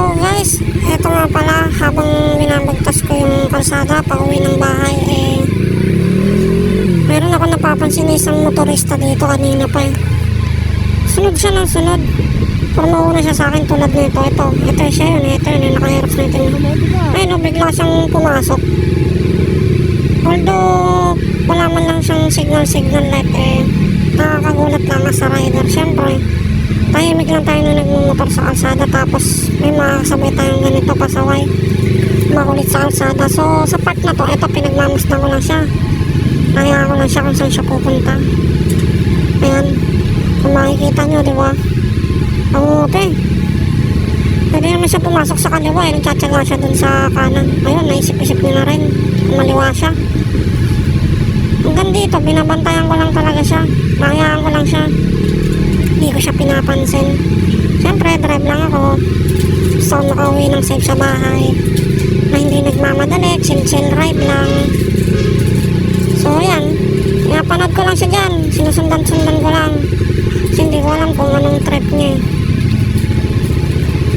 So guys, eto nga pala habang binabagtas ko yung kalsada pa uwi ng bahay eh meron ako napapansin na isang motorista dito kanina pa eh. Sunod siya ng sunod. Pero mauna siya sa akin tulad nito. Ito, ito siya yun. Ito yun. Nakahirox na ito. Ayun, no, bigla siyang pumasok. Although, wala man lang siyang signal-signal light eh. Nakakagulat lang na sa rider. Siyempre, tahimik lang tayo na nagmumotor sa kalsada tapos may makakasabay tayong ganito pasaway. Makulit sa kalsada. So sa part na to ito pinagmamasdan ko lang siya. Kaya ko lang siya kung saan siya pupunta. Ayan. Kung makikita nyo di ba? Ang ute pwede naman siya pumasok sa kaliwa eh. Nagtsatsaga siya dun sa kanan. Ayun naisip-isip niya na rin. Maliwa siya. Hanggang dito binabantayan ko lang talaga siya. Nakayaan ko lang siya ko siya pinapansin. Siyempre drive lang ako. Gusto ko makauwi ng safe sa bahay. Na hindi nagmamadali chill chill ride lang. So yan pinapanood ko lang siya dyan. Sinusundan-sundan ko lang. Kasi hindi ko alam kung anong trip niya eh.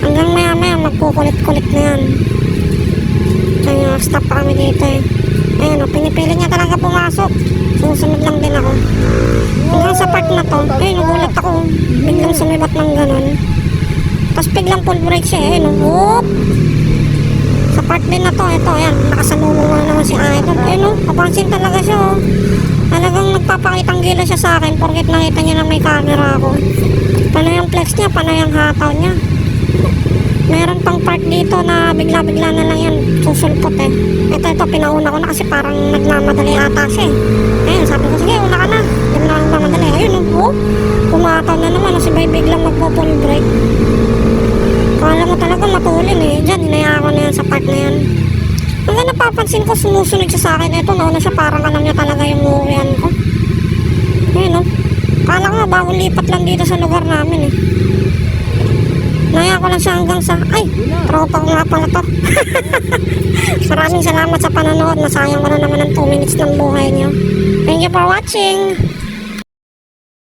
hanggang maya maya magkukulit-kulit na yan. Kaya stop pa kami dito eh. Ayun o pinipili niya talaga pumasok. Susunod lang din ako. Hanggang sa part na to ayun nagulat ako biglang sumibat ng ganun. Tapos biglang full brake siya ayun o whoop! Sa part din na to ito ayan nakasalubong nga naman si Idol. Ayun o kapansin talaga siya o talagang nagpapakitang gila siya sa akin porkit nakita niya na may camera ako. Panay ang flex niya panay ang hataw niya? Meron pang part dito na bigla-bigla na lang yan susulpot eh. Ito ito pinauna ko na kasi parang nagmamadali ata siya eh. Ayun sabi ko sige una ka na hindi mo na ako mamadali ayun oh pumataw na naman si Bay biglang magpo-full brake kala mo talaga matulin eh dyan inaya ko na yan sa part na yan hanggang napapansin ko sumusunod siya sa akin ito nauna siya parang alam niya talaga yung uuwian ko ayun oh kala ko bagong lipat lang dito sa lugar namin eh Naya ko lang siya hanggang sa, ay, tropa ko nga pala to. Maraming salamat sa panonood. Nasayang ko na naman ng 2 minutes ng buhay niyo. Thank you for watching.